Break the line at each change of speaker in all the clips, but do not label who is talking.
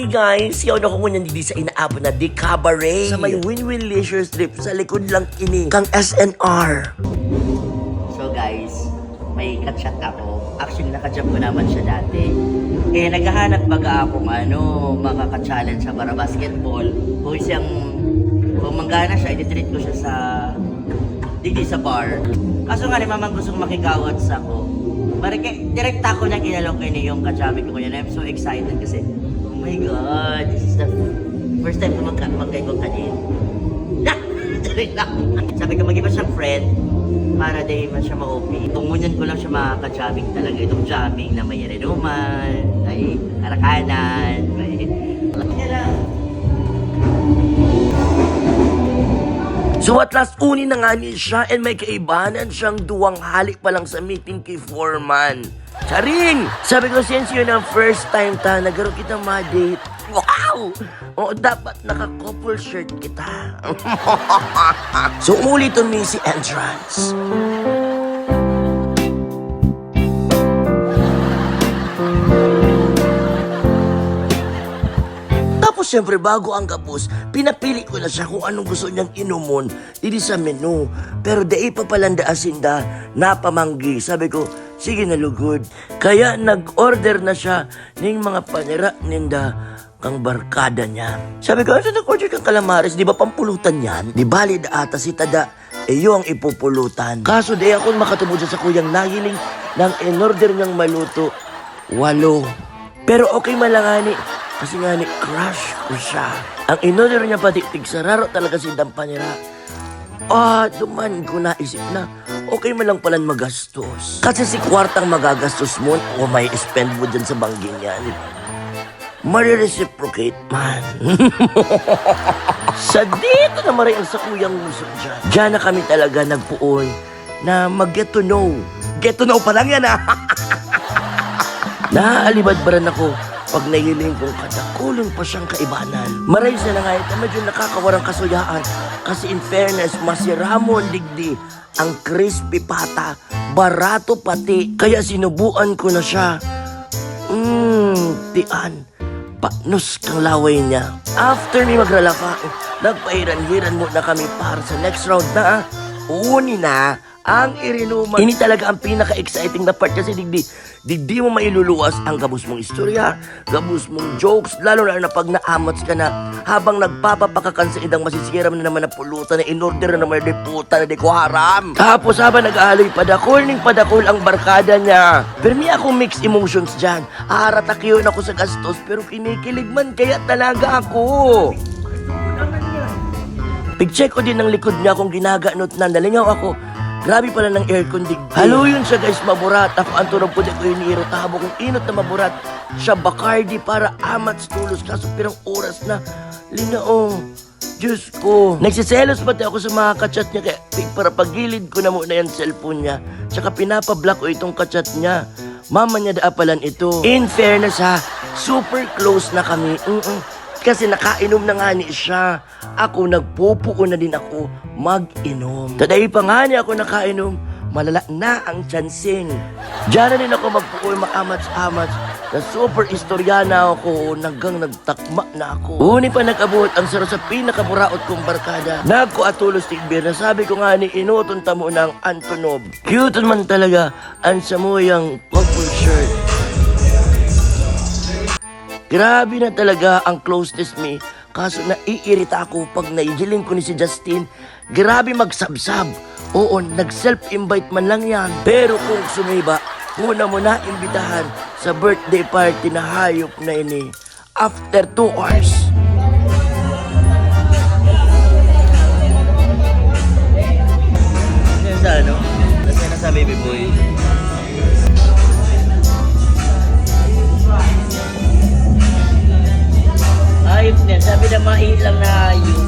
Hi guys! Yaw na ko ngunyan dito sa inaabot na di cabaret. Sa may Win-Win Leisure Strip sa likod lang ini. Kang SNR.
So guys, may kachat ako. Actually, nakajab ko naman siya dati. Eh, naghahanap baga ako ng ano, makaka-challenge sa para basketball. Kung siyang, kung manggana siya, i-treat ko siya sa, dito sa bar. Kaso nga, ni mamang gusto kong makigawat sa ako. Parang direct ako na kinalok kayo yung kachabi ko yun. I'm so excited kasi, my God, this is the first time ko magka magkay ko kanin. Dali lang. Sabi ko, mag-iba siyang friend para di man siya ma-OP. Tungunyan ko lang siya makaka-jamming talaga. Itong jamming na may renuman, may arakanan,
So at last, uni na nga siya and may kaibanan siyang duwang halik pa lang sa meeting kay Foreman. Charing! Sabi ko, since yun ang first time ta, nagkaroon kita ma-date. Wow! Oo, dapat naka-couple shirt kita. so, umulit me si Entrance. Tapos syempre bago ang kapos, pinapili ko na siya kung anong gusto niyang inumon dito sa menu. Pero dai pa palanda asinda, napamanggi. Sabi ko, sige na lugod. Kaya nag-order na siya ng mga panira ninda kang barkada niya. Sabi ko, ano nag-order kang kalamares? Di ba pampulutan yan? Di bali da ata si Tada. E yung ipupulutan. Kaso di ako makatubod sa kuyang nagiling ng in-order niyang maluto. Walo. Pero okay malangani. Kasi nga ni crush ko siya. Ang inorder niya pati tigsararo talaga si Dampanira. Ah, duman ko naisip na okay man lang palang magastos. Kasi si kwartang magagastos mo o may spend mo dyan sa bangging yan. Marireciprocate man. sa dito na maray ang sa kuyang muso dyan. Diyan na kami talaga nagpuon na mag-get to know. Get to know pa lang yan ah. Naaalibadbaran ako pag nahiling kong kadakulon pa siyang kaibanan. Maray sa na nga ito, medyo nakakawarang kasuyaan. Kasi in fairness, masiramo ang digdi. Ang crispy pata, barato pati. Kaya sinubuan ko na siya. Mmm, tian. Panos kang laway niya. After ni magralaka, nagpahiran-hiran mo na kami para sa next round na. Uni na ang irinuman. Ini talaga ang pinaka-exciting na part kasi digdi, digdi mo mailuluwas ang gabos mong istorya, gabos mong jokes, lalo na pag naamats ka na habang nagpapapakakan sa idang masisiram na naman na pulutan na inorder na naman na puta na di ko haram. Tapos habang nag-aaloy padakol ning padakol ang barkada niya. Pero may akong mixed emotions dyan. Haratak yun ako sa gastos pero kinikilig man kaya talaga ako. Pig-check ko din ng likod niya kung ginaganot na nalingaw ako. Grabe pala ng aircon dig. Halo yun siya guys, maburat. Ako ang turong puti ko yung niro. Tabo kong inot na maburat. Siya Bacardi para amats tulos. Kaso pirang oras na. Linaong. Diyos ko. Nagsiselos pati ako sa mga kachat niya. Kaya para pagilid ko na muna yung cellphone niya. Tsaka pinapablock ko itong kachat niya. Mama niya daapalan ito. In fairness ha, super close na kami. Mm-mm. Kasi nakainom na nga ni siya. Ako nagpupuo na din ako mag-inom. Taday pa nga niya ako nakainom, malala na ang chansing. Diyan na din ako magpuo maamats-amats na super istoryana ako hanggang nagtakma na ako. Uni pa nag-abot ang saro sa pinakaburaot kong barkada. Nagkuatulos tigbir na sabi ko nga ni inuton tamo ng Antonov. Cute man talaga ang samuyang purple shirt. Grabe na talaga ang closeness me. Kaso naiirita ako pag naigiling ko ni si Justin. Grabe magsabsab. Oo, nag-self-invite man lang yan. Pero kung sumiba, una mo na imbitahan sa birthday party na hayop na ini. After two hours.
Na mailang na ayop.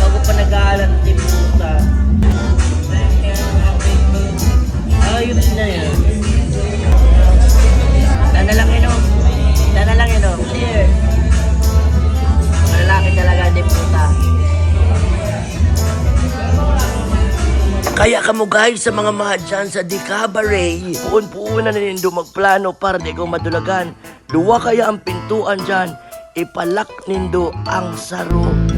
Bago pa nag-aalan si puta. Ayop na yan. Dana lang oh. Dana lang oh. Clear. Malalaki talaga, di puta.
Kaya kamo guys sa mga mga dyan sa di cabaret. Puon-puon na nindo magplano para di ko madulagan. Duwa kaya ang pintuan dyan. Ipalak nindo ang saro.